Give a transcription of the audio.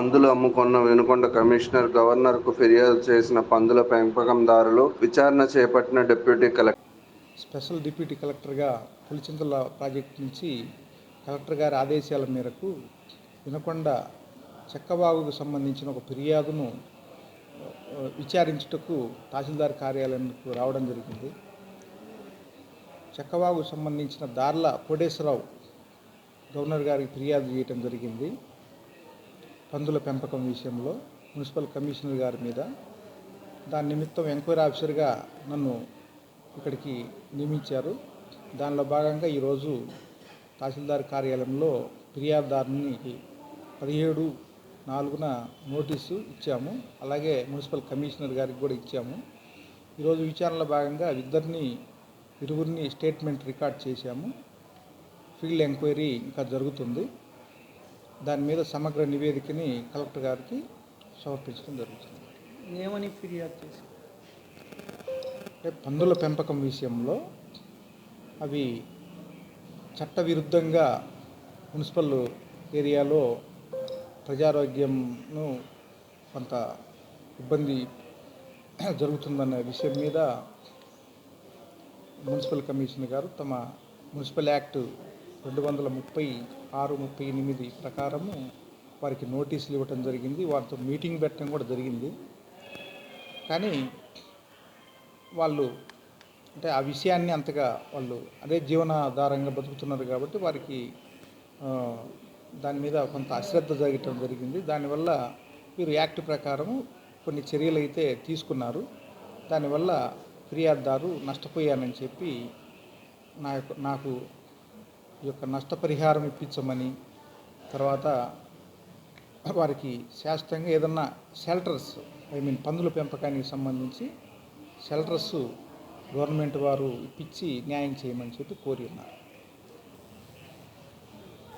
పందులు అమ్ముకున్న వెనుకొండ కమిషనర్ గవర్నర్కు ఫిర్యాదు చేసిన పందుల పెంపకందారులు విచారణ చేపట్టిన డిప్యూటీ కలెక్టర్. స్పెషల్ డిప్యూటీ కలెక్టర్గా పులిచింతల ప్రాజెక్ట్ నుంచి కలెక్టర్ గారి ఆదేశాల మేరకు వినకొండ చెక్కబాగుకు సంబంధించిన ఒక ఫిర్యాదును విచారించుటకు తహసీల్దార్ కార్యాలయంకు రావడం జరిగింది. చెక్కబాగుకు సంబంధించిన దార్ల కోటేశ్వరరావు గవర్నర్ గారికి ఫిర్యాదు చేయటం జరిగింది. పందుల పెంపకం విషయంలో మున్సిపల్ కమిషనర్ గారి మీద దాని నిమిత్తం ఎంక్వైరీ ఆఫీసర్గా నన్ను ఇక్కడికి నియమించారు. దానిలో భాగంగా ఈరోజు తహసీల్దార్ కార్యాలయంలో ఫిర్యాదుదారునికి పదిహేడు నాలుగున నోటీసు ఇచ్చాము. అలాగే మున్సిపల్ కమిషనర్ గారికి కూడా ఇచ్చాము. ఈరోజు విచారణలో భాగంగా ఇద్దరిని ఇరువురిని స్టేట్మెంట్ రికార్డ్ చేశాము. ఫీల్డ్ ఎంక్వైరీ ఇంకా జరుగుతుంది. దాని మీద సమగ్ర నివేదికని కలెక్టర్ గారికి సమర్పించడం జరుగుతుంది. ఏమని ఫిర్యాదు చేసి అంటే పందుల పెంపకం విషయంలో అవి చట్టవిరుద్ధంగా మున్సిపల్ ఏరియాలో ప్రజారోగ్యంను కొంత ఇబ్బంది జరుగుతుందన్న విషయం మీద మున్సిపల్ కమిషనర్ గారు తమ మున్సిపల్ యాక్ట్ రెండు వందల ముప్పై ఆరు ముప్పై ఎనిమిది ప్రకారము వారికి నోటీసులు ఇవ్వటం జరిగింది. వారితో మీటింగ్ పెట్టడం కూడా జరిగింది. కానీ వాళ్ళు అంటే ఆ విషయాన్ని అంతగా వాళ్ళు అదే జీవనాధారంగా బతుకుతున్నారు కాబట్టి వారికి దాని మీద కొంత అశ్రద్ధ జరగటం జరిగింది. దానివల్ల వీరు యాక్ట్ ప్రకారము కొన్ని చర్యలు అయితే తీసుకున్నారు. దానివల్ల ఫిర్యాదుదారు నష్టపోయానని చెప్పి నా యొక్క నాకు ఈ యొక్క నష్టపరిహారం ఇప్పించమని తర్వాత వారికి శాశ్వతంగా ఏదన్నా షెల్టర్స్ ఐ మీన్ పందుల పెంపకానికి సంబంధించి షెల్టర్స్ గవర్నమెంట్ వారు ఇప్పించి న్యాయం చేయమని చెప్పి కోరి ఉన్నారు.